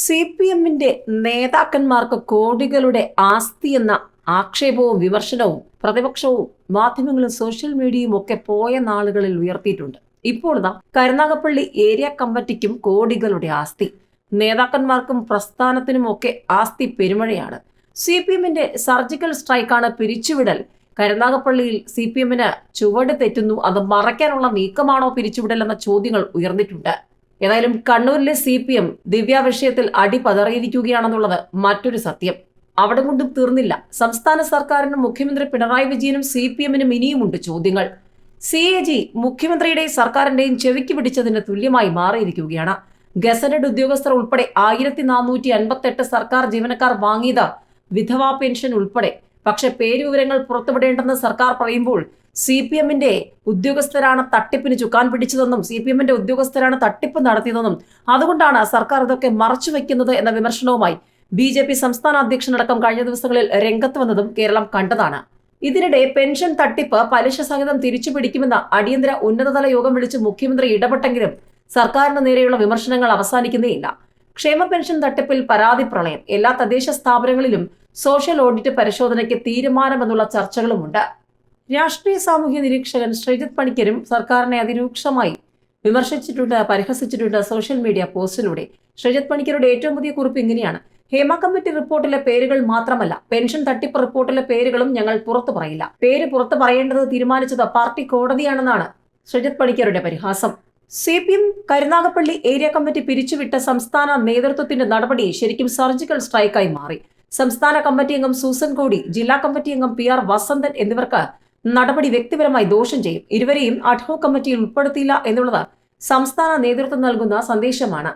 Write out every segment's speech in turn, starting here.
C P എമ്മിന്റെ നേതാക്കന്മാർക്ക് കോടികളുടെ ആസ്തി എന്ന ആക്ഷേപവും വിമർശനവും പ്രതിപക്ഷവും മാധ്യമങ്ങളും സോഷ്യൽ മീഡിയയും ഒക്കെ പോയ നാളുകളിൽ ഉയർത്തിയിട്ടുണ്ട്. ഇപ്പോൾ ഇതാ കരുനാഗപ്പള്ളി ഏരിയ കമ്മിറ്റിക്കും കോടികളുടെ ആസ്തി. നേതാക്കന്മാർക്കും പ്രസ്ഥാനത്തിനും ഒക്കെ ആസ്തി പെരുമഴയാണ്. സി പി എമ്മിന്റെ സർജിക്കൽ സ്ട്രൈക്കാണ് പിരിച്ചുവിടൽ. കരുനാഗപ്പള്ളിയിൽ സി പി എമ്മിന് ചുവട് തെറ്റുന്നു. അത് മറയ്ക്കാനുള്ള നീക്കമാണോ പിരിച്ചുവിടൽ എന്ന ചോദ്യങ്ങൾ ഉയർന്നിട്ടുണ്ട്. ഏതായാലും കണ്ണൂരിലെ സി പി എം ദിവ്യ വിഷയത്തിൽ അടി പതറിയിരിക്കുകയാണെന്നുള്ളത് മറ്റൊരു സത്യം. അവിടെ കൊണ്ടും തീർന്നില്ല. സംസ്ഥാന സർക്കാരിനും മുഖ്യമന്ത്രി പിണറായി വിജയനും സി പി എമ്മിനും ഇനിയുമുണ്ട് ചോദ്യങ്ങൾ. സി എ ജി മുഖ്യമന്ത്രിയുടെയും സർക്കാരിന്റെയും ചെവിക്ക് പിടിച്ചതിന് തുല്യമായി മാറിയിരിക്കുകയാണ്. ഗസറ്റഡ് ഉദ്യോഗസ്ഥർ ഉൾപ്പെടെ ആയിരത്തി നാനൂറ്റി അൻപത്തെട്ട് സർക്കാർ ജീവനക്കാർ വാങ്ങിയത് വിധവാ പെൻഷൻ ഉൾപ്പെടെ പക്ഷെ പേരുവിവരങ്ങൾ പുറത്തുവിടേണ്ടെന്ന് സർക്കാർ പറയുമ്പോൾ സി പി എമ്മിന്റെ ഉദ്യോഗസ്ഥരാണ് തട്ടിപ്പിന് ചുക്കാൻ പിടിച്ചതെന്നും സി പി എമ്മിന്റെ ഉദ്യോഗസ്ഥരാണ് തട്ടിപ്പ് നടത്തിയതെന്നും അതുകൊണ്ടാണ് സർക്കാർ ഇതൊക്കെ മറച്ചു വെക്കുന്നത് എന്ന വിമർശനവുമായി ബി ജെ പി സംസ്ഥാന അധ്യക്ഷനടക്കം കഴിഞ്ഞ ദിവസങ്ങളിൽ രംഗത്ത് വന്നതും കേരളം കണ്ടതാണ്. ഇതിനിടെ പെൻഷൻ തട്ടിപ്പ് പലിശ സഹിതം തിരിച്ചു പിടിക്കുമെന്ന അടിയന്തര ഉന്നതതല യോഗം വിളിച്ച് മുഖ്യമന്ത്രി ഇടപെട്ടെങ്കിലും സർക്കാരിന് നേരെയുള്ള വിമർശനങ്ങൾ അവസാനിക്കുന്നേയില്ല. ക്ഷേമ പെൻഷൻ തട്ടിപ്പിൽ പരാതി പ്രളയം എല്ലാ തദ്ദേശ സ്ഥാപനങ്ങളിലും സോഷ്യൽ ഓഡിറ്റ് പരിശോധനയ്ക്ക് തീരുമാനമെന്നുള്ള ചർച്ചകളുമുണ്ട്. രാഷ്ട്രീയ സാമൂഹ്യ നിരീക്ഷകൻ ശ്രീജിത് പണിക്കരും സർക്കാരിനെ അതിരൂക്ഷമായി വിമർശിച്ചിട്ടുണ്ട് പരിഹസിച്ചിട്ടുണ്ട് സോഷ്യൽ മീഡിയ പോസ്റ്റിലൂടെ. ശ്രീജിത് പണിക്കരുടെ ഏറ്റവും പുതിയ കുറിപ്പ് ഇങ്ങനെയാണ്. ഹേമ കമ്മിറ്റി റിപ്പോർട്ടിലെ പേരുകൾ മാത്രമല്ല പെൻഷൻ തട്ടിപ്പ് റിപ്പോർട്ടിലെ പേരുകളും ഞങ്ങൾ പുറത്തു പറയില്ല. പേര് പുറത്തു പറയേണ്ടത് തീരുമാനിച്ചത് പാർട്ടി കോടതിയാണെന്നാണ് ശ്രീജിത് പണിക്കരുടെ പരിഹാസം. C P M Karunagappally area committee പിരിച്ചുവിട്ട സംസ്ഥാന നേതൃത്വത്തിന്റെ നടപടി ശരിക്കും സർജിക്കൽ സ്ട്രൈക്കായി മാറി. സംസ്ഥാന കമ്മിറ്റി അംഗം സൂസൻ കോടി ജില്ലാ കമ്മിറ്റി അംഗം പി ആർ വസന്തൻ എന്നിവർക്ക് നടപടി വ്യക്തിപരമായി ദോഷം ചെയ്യും. ഇരുവരെയും അഡ്ഹോ കമ്മിറ്റിയിൽ ഉൾപ്പെടുത്തിയില്ല എന്നുള്ളത് സംസ്ഥാന നേതൃത്വം നൽകുന്ന സന്ദേശമാണ്.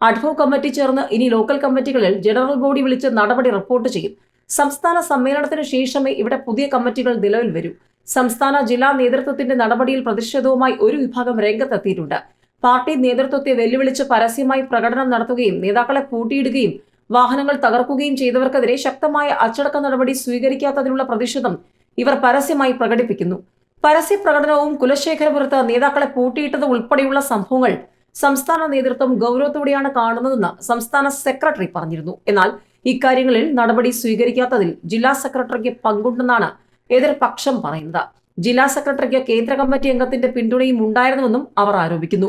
അഡ്ഹോ കമ്മിറ്റി ചേർന്ന് ഇനി ലോക്കൽ കമ്മിറ്റികളിൽ ജനറൽ ബോഡി വിളിച്ച് നടപടി റിപ്പോർട്ട് ചെയ്യും. സംസ്ഥാന സമ്മേളനത്തിന് ശേഷമേ ഇവിടെ പുതിയ കമ്മിറ്റികൾ നിലവിൽ വരൂ. സംസ്ഥാന ജില്ലാ നേതൃത്വത്തിന്റെ നടപടിയിൽ പ്രതിഷേധവുമായി ഒരു വിഭാഗം രംഗത്തെത്തിയിട്ടുണ്ട്. പാർട്ടി നേതൃത്വത്തെ വെല്ലുവിളിച്ച് പരസ്യമായി പ്രകടനം നടത്തുകയും നേതാക്കളെ പൂട്ടിയിടുകയും വാഹനങ്ങൾ തകർക്കുകയും ചെയ്തവർക്കെതിരെ ശക്തമായ അച്ചടക്ക നടപടി സ്വീകരിക്കാത്തതിനുള്ള പ്രതിഷേധം ഇവർ പരസ്യമായി പ്രകടിപ്പിക്കുന്നു. പരസ്യ പ്രകടനവും കുലശേഖരപുരത്ത് നേതാക്കളെ പൂട്ടിയിട്ടത് ഉൾപ്പെടെയുള്ള സംഭവങ്ങൾ സംസ്ഥാന നേതൃത്വം ഗൗരവത്തോടെയാണ് കാണുന്നതെന്ന് സംസ്ഥാന സെക്രട്ടറി പറഞ്ഞിരുന്നു. എന്നാൽ ഇക്കാര്യങ്ങളിൽ നടപടി സ്വീകരിക്കാത്തതിൽ ജില്ലാ സെക്രട്ടറിക്ക് പങ്കുണ്ടെന്നാണ് എതിർപക്ഷം പറയുന്നത്. ജില്ലാ സെക്രട്ടറിക്ക് കേന്ദ്ര കമ്മിറ്റി അംഗത്തിന്റെ പിന്തുണയും ഉണ്ടായിരുന്നുവെന്നും അവർ ആരോപിക്കുന്നു.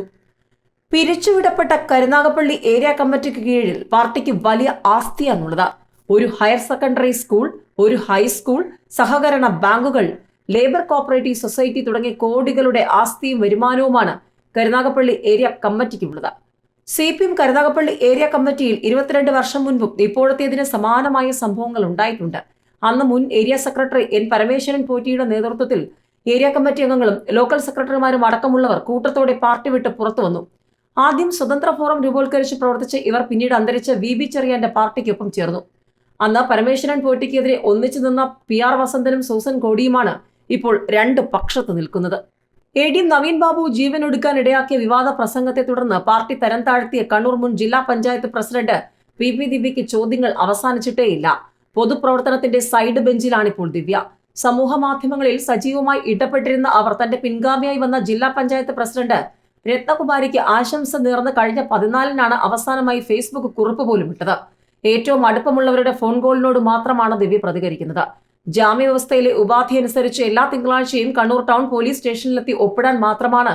പിരിച്ചുവിടപ്പെട്ട കരുനാഗപ്പള്ളി ഏരിയ കമ്മിറ്റിക്ക് കീഴിൽ പാർട്ടിക്ക് വലിയ ആസ്തിയാണുള്ളത്. ഒരു ഹയർ സെക്കൻഡറി സ്കൂൾ ഒരു ഹൈസ്കൂൾ സഹകരണ ബാങ്കുകൾ ലേബർ കോപ്പറേറ്റീവ് സൊസൈറ്റി തുടങ്ങിയ കോടികളുടെ ആസ്തിയും വരുമാനവുമാണ് Karunagappally area കമ്മിറ്റിക്കുള്ളത്. C P M Karunagappally area കമ്മിറ്റിയിൽ ഇരുപത്തിരണ്ട് വർഷം മുൻപും ഇപ്പോഴത്തേതിന് സമാനമായ സംഭവങ്ങൾ ഉണ്ടായിട്ടുണ്ട്. അന്ന് മുൻ ഏരിയ സെക്രട്ടറി എൻ പരമേശ്വരൻ പോറ്റിയുടെ നേതൃത്വത്തിൽ ഏരിയ കമ്മിറ്റി അംഗങ്ങളും ലോക്കൽ സെക്രട്ടറിമാരും അടക്കമുള്ളവർ കൂട്ടത്തോടെ പാർട്ടി വിട്ട് പുറത്തു വന്നു ആദ്യം സ്വതന്ത്ര ഫോറം രൂപവത്കരിച്ച് പ്രവർത്തിച്ച ഇവർ പിന്നീട് അന്തരിച്ച വി ബി ചെറിയാന്റെ പാർട്ടിക്കൊപ്പം ചേർന്നു. അന്ന് പരമേശ്വരൻ പോറ്റിക്കെതിരെ ഒന്നിച്ചു നിന്ന പി ആർ വസന്തനും സൂസൻ കോടിയുമാണ് ഇപ്പോൾ രണ്ട് പക്ഷത്ത് നിൽക്കുന്നത്. എ ഡി നവീൻ ബാബു ജീവൻ ഒടുക്കാൻ ഇടയാക്കിയ വിവാദ പ്രസംഗത്തെ തുടർന്ന് പാർട്ടി തരം താഴ്ത്തിയ കണ്ണൂർ മുൻ ജില്ലാ പഞ്ചായത്ത് പ്രസിഡന്റ് പി പി ദിവ്യയ്ക്ക് ചോദ്യങ്ങൾ അവസാനിച്ചിട്ടേയില്ല. പൊതുപ്രവർത്തനത്തിന്റെ സൈഡ് ബെഞ്ചിലാണിപ്പോൾ ദിവ്യ. സമൂഹ മാധ്യമങ്ങളിൽ സജീവമായി ഇടപെട്ടിരുന്ന അവർ തന്റെ പിൻഗാമിയായി വന്ന ജില്ലാ പഞ്ചായത്ത് പ്രസിഡന്റ് രത്നകുമാരിക്ക് ആശംസ നേർന്ന് കഴിഞ്ഞ പതിനാലിനാണ് അവസാനമായി ഫേസ്ബുക്ക് കുറിപ്പ് പോലും ഇട്ടത്. ഏറ്റവും അടുപ്പമുള്ളവരുടെ ഫോൺ കോളിനോട് മാത്രമാണ് ദിവ്യ പ്രതികരിക്കുന്നത്. ജാമ്യവ്യവസ്ഥയിലെ ഉപാധി അനുസരിച്ച് എല്ലാ തിങ്കളാഴ്ചയും കണ്ണൂർ ടൗൺ പോലീസ് സ്റ്റേഷനിലെത്തി ഒപ്പിടാൻ മാത്രമാണ്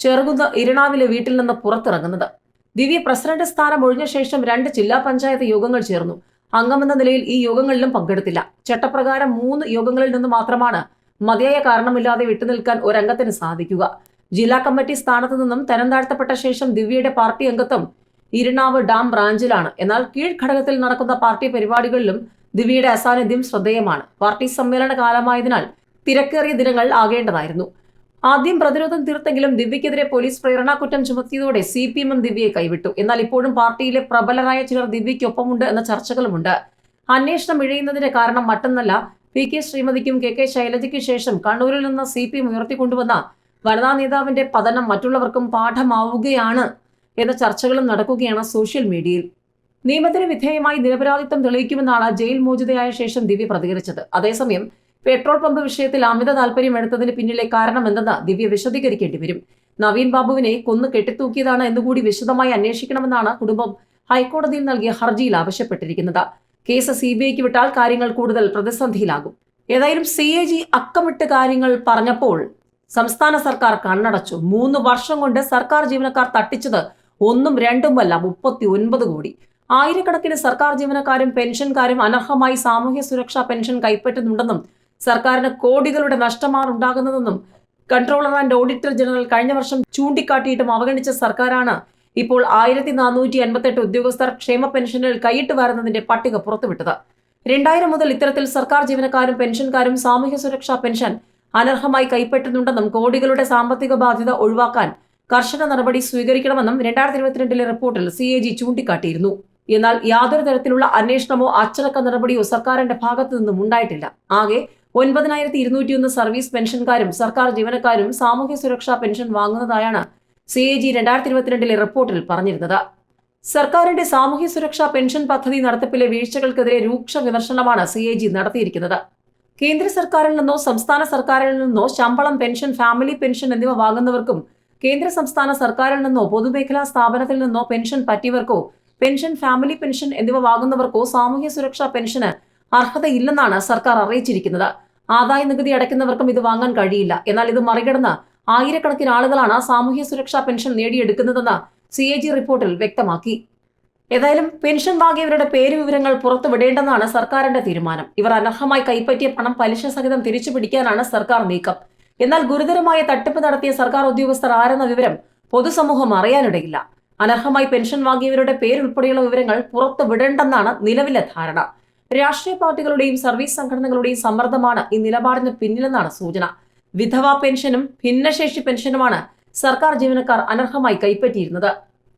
ചെറുകുന്ന് ഇരണാവിലെ വീട്ടിൽ നിന്ന് പുറത്തിറങ്ങുന്നത്. ദിവ്യ പ്രസിഡന്റ് സ്ഥാനം ഒഴിഞ്ഞ ശേഷം രണ്ട് ജില്ലാ പഞ്ചായത്ത് യോഗങ്ങൾ ചേർന്നു. അംഗമെന്ന നിലയിൽ ഈ യോഗങ്ങളിലും പങ്കെടുത്തില്ല. ചട്ടപ്രകാരം മൂന്ന് യോഗങ്ങളിൽ നിന്ന് മാത്രമാണ് മതിയായ കാരണമില്ലാതെ വിട്ടുനിൽക്കാൻ ഒരംഗത്തിന് സാധിക്കുക. ജില്ലാ കമ്മിറ്റി സ്ഥാനത്തു നിന്നും തരം താഴ്ത്തപ്പെട്ട ശേഷം ദിവ്യയുടെ പാർട്ടി അംഗത്വം ഇരിണാവ് ഡാം ബ്രാഞ്ചിലാണ്. എന്നാൽ കീഴ്ഘടകത്തിൽ നടക്കുന്ന പാർട്ടി പരിപാടികളിലും ദിവ്യയുടെ അസാന്നിധ്യം ശ്രദ്ധേയമാണ്. പാർട്ടി സമ്മേളന കാലമായതിനാൽ തിരക്കേറിയ ദിനങ്ങൾ ആകേണ്ടതായിരുന്നു. ആദ്യം പ്രതിരോധം തീർത്തെങ്കിലും ദിവ്യക്കെതിരെ പോലീസ് പ്രേരണാകുറ്റം ചുമത്തിയതോടെ സി പി എമ്മും ദിവ്യയെ കൈവിട്ടു. എന്നാൽ ഇപ്പോഴും പാർട്ടിയിലെ പ്രബലരായ ചിലർ ദിവ്യയ്ക്കൊപ്പമുണ്ട് എന്ന ചർച്ചകളുമുണ്ട്. അന്വേഷണം ഇഴയുന്നതിന്റെ കാരണം മറ്റൊന്നല്ല പി കെ ശ്രീമതിക്കും കെ കെ ശൈലജയ്ക്കും ശേഷം കണ്ണൂരിൽ നിന്ന് സി പി എം ഉയർത്തിക്കൊണ്ടുവന്ന വനിതാ നേതാവിന്റെ പതനം മറ്റുള്ളവർക്കും പാഠമാവുകയാണ് എന്ന ചർച്ചകളും നടക്കുകയാണ് സോഷ്യൽ മീഡിയയിൽ. നിയമത്തിന് വിധേയമായി നിരപരാധിത്വം തെളിയിക്കുമെന്നാണ് ജയിൽ മോചിതയായ ശേഷം ദിവ്യ പ്രതികരിച്ചത്. അതേസമയം പെട്രോൾ പമ്പ് വിഷയത്തിൽ അമിത താല്പര്യം എടുത്തതിന് പിന്നിലെ കാരണം എന്തെന്ന് ദിവ്യ വിശദീകരിക്കേണ്ടി വരും. നവീൻ ബാബുവിനെ കൊന്നു കെട്ടിത്തൂക്കിയതാണ് എന്നുകൂടി വിശദമായി അന്വേഷിക്കണമെന്നാണ് കുടുംബം ഹൈക്കോടതിയിൽ നൽകിയ ഹർജിയിൽ ആവശ്യപ്പെട്ടിരിക്കുന്നത്. കേസ് സി ബി ഐക്ക് വിട്ടാൽ കാര്യങ്ങൾ കൂടുതൽ പ്രതിസന്ധിയിലാകും. ഏതായാലും സി എ ജി അക്കമിട്ട് കാര്യങ്ങൾ പറഞ്ഞപ്പോൾ സംസ്ഥാന സർക്കാർ കണ്ണടച്ചു. മൂന്ന് വർഷം കൊണ്ട് സർക്കാർ ജീവനക്കാർ തട്ടിച്ചത് ഒന്നും രണ്ടുമല്ല മുപ്പത്തി ഒൻപത് കോടി. ആയിരക്കണക്കിന് സർക്കാർ ജീവനക്കാരും പെൻഷൻകാരും അനർഹമായി സാമൂഹ്യ സുരക്ഷാ പെൻഷൻ കൈപ്പറ്റുന്നുണ്ടെന്നും സർക്കാരിന് കോടികളുടെ നഷ്ടമാണ് ഉണ്ടാകുന്നതെന്നും കൺട്രോളർ ആൻഡ് ഓഡിറ്റർ ജനറൽ കഴിഞ്ഞ വർഷം ചൂണ്ടിക്കാട്ടിയിട്ടും അവഗണിച്ച സർക്കാരാണ് ഇപ്പോൾ ആയിരത്തി നാനൂറ്റി അൻപത്തെട്ട് ഉദ്യോഗസ്ഥർ ക്ഷേമ പെൻഷനിൽ കൈയിട്ട് വരുന്നതിന്റെ പട്ടിക പുറത്തുവിട്ടത്. രണ്ടായിരം മുതൽ ഇത്തരത്തിൽ സർക്കാർ ജീവനക്കാരും പെൻഷൻകാരും സാമൂഹ്യ സുരക്ഷാ പെൻഷൻ അനർഹമായി കൈപ്പറ്റുന്നുണ്ടെന്നും കോടികളുടെ സാമ്പത്തിക ബാധ്യത ഒഴിവാക്കാൻ കർശന നടപടി സ്വീകരിക്കണമെന്നും രണ്ടായിരത്തി ഇരുപത്തിരണ്ടിലെ റിപ്പോർട്ടിൽ സി എ ജി ചൂണ്ടിക്കാട്ടിയിരുന്നു. എന്നാൽ യാതൊരു തരത്തിലുള്ള അന്വേഷണമോ അച്ചടക്ക നടപടിയോ സർക്കാരിന്റെ ഭാഗത്തു നിന്നും ഉണ്ടായിട്ടില്ല. ആകെ ഒൻപതിനായിരത്തി ഇരുന്നൂറ്റിയൊന്ന് സർവീസ് പെൻഷൻകാരും സർക്കാർ ജീവനക്കാരും സാമൂഹ്യ സുരക്ഷാ പെൻഷൻ വാങ്ങുന്നതായാണ് സി എ ജി രണ്ടായിരത്തി ഇരുപത്തിരണ്ടിലെ റിപ്പോർട്ടിൽ പറഞ്ഞിരുന്നത്. സർക്കാരിന്റെ സാമൂഹ്യ സുരക്ഷാ പെൻഷൻ പദ്ധതി നടത്തിപ്പിലെ വീഴ്ചകൾക്കെതിരെ രൂക്ഷ വിമർശനമാണ് സി എ ജി നടത്തിയിരിക്കുന്നത്. കേന്ദ്ര സർക്കാരിൽ നിന്നോ സംസ്ഥാന സർക്കാരിൽ നിന്നോ ശമ്പളം പെൻഷൻ ഫാമിലി പെൻഷൻ എന്നിവ വാങ്ങുന്നവർക്കും കേന്ദ്ര സംസ്ഥാന സർക്കാരിൽ നിന്നോ പൊതുമേഖലാ സ്ഥാപനത്തിൽ നിന്നോ പെൻഷൻ പറ്റിയവർക്കോ പെൻഷൻ ഫാമിലി പെൻഷൻ എന്നിവ വാങ്ങുന്നവർക്കോ സാമൂഹ്യ സുരക്ഷാ പെൻഷന് അർഹതയില്ലെന്നാണ് സർക്കാർ അറിയിച്ചിരിക്കുന്നത്. ആദായ നികുതി അടയ്ക്കുന്നവർക്കും ഇത് വാങ്ങാൻ കഴിയില്ല. എന്നാൽ ഇത് മറികടന്ന് ആയിരക്കണക്കിന് ആളുകളാണ് സാമൂഹ്യ സുരക്ഷാ പെൻഷൻ നേടിയെടുക്കുന്നതെന്ന് സി റിപ്പോർട്ടിൽ വ്യക്തമാക്കി. ഏതായാലും പെൻഷൻ വാങ്ങിയവരുടെ പേര് വിവരങ്ങൾ പുറത്തുവിടേണ്ടെന്നാണ് സർക്കാരിന്റെ തീരുമാനം. ഇവർ അനർഹമായി കൈപ്പറ്റിയ പണം പലിശ സഹിതം തിരിച്ചു പിടിക്കാനാണ് സർക്കാർ നീക്കം. എന്നാൽ ഗുരുതരമായ തട്ടിപ്പ് നടത്തിയ സർക്കാർ ഉദ്യോഗസ്ഥർ ആരെന്ന വിവരം പൊതുസമൂഹം അറിയാനിടയില്ല. അനർഹമായി പെൻഷൻ വാങ്ങിയവരുടെ പേരുൾപ്പെടെയുള്ള വിവരങ്ങൾ പുറത്തു വിടേണ്ടെന്നാണ് നിലവിലെ ധാരണ. രാഷ്ട്രീയ പാർട്ടികളുടെയും സർവീസ് സംഘടനകളുടെയും സമ്മർദ്ദമാണ് ഈ നിലപാടിന് പിന്നിലെന്നാണ് സൂചന. വിധവാ പെൻഷനും ഭിന്നശേഷി പെൻഷനുമാണ് സർക്കാർ ജീവനക്കാർ അനർഹമായി കൈപ്പറ്റിയിരുന്നത്.